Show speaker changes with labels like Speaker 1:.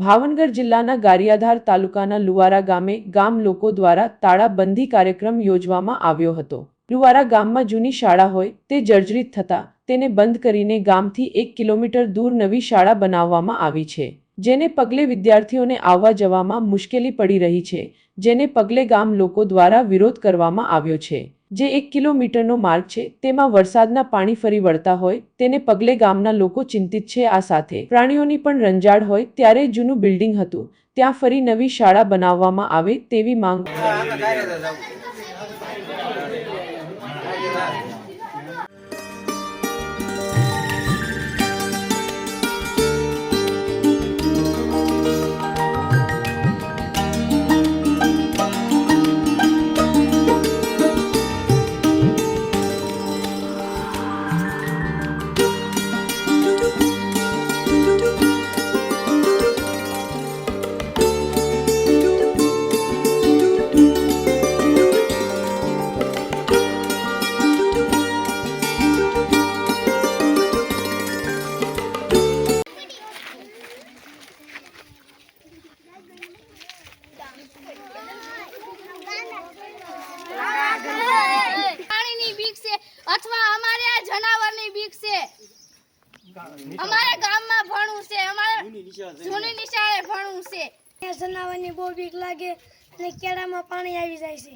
Speaker 1: ભાવનગર જિલ્લાના ગારિયાધાર તાલુકાના લુવારા ગામે ગામ લોકો દ્વારા તાળાબંધી કાર્યક્રમ યોજવામાં આવ્યો હતો. લુવારા ગામમાં જૂની શાળા હોય તે જર્જરિત થતા તેને બંધ કરીને ગામથી એક કિલોમીટર દૂર નવી શાળા બનાવવામાં આવી છે, જેને પગલે વિદ્યાર્થીઓને આવવા જવામાં મુશ્કેલી પડી રહી છે, જેને પગલે ગામ લોકો દ્વારા વિરોધ કરવામાં આવ્યો છે. જે એક કિલોમીટરનો માર્ગ છે, તેમાં વરસાદના પાણી ફરી વળતા હોય, તેને પગલે ગામના લોકો ચિંતિત છે આ સાથે. પ્રાણીઓની પણ રંજાડ હોય ત્યારે જૂનું બિલ્ડિંગ હતું, ત્યાં ફરી નવી શાળા બનાવવામાં આવે તેવી માંગ.
Speaker 2: અથવા અમારે આ જનાવરની બીક છે. અમારે ગામમાં ભણવું છે અમારે જૂની નિશાળે ભણવું છે.
Speaker 3: જનાવરની બહુ બીક લાગે અને કેળામાં પાણી આવી જાય છે.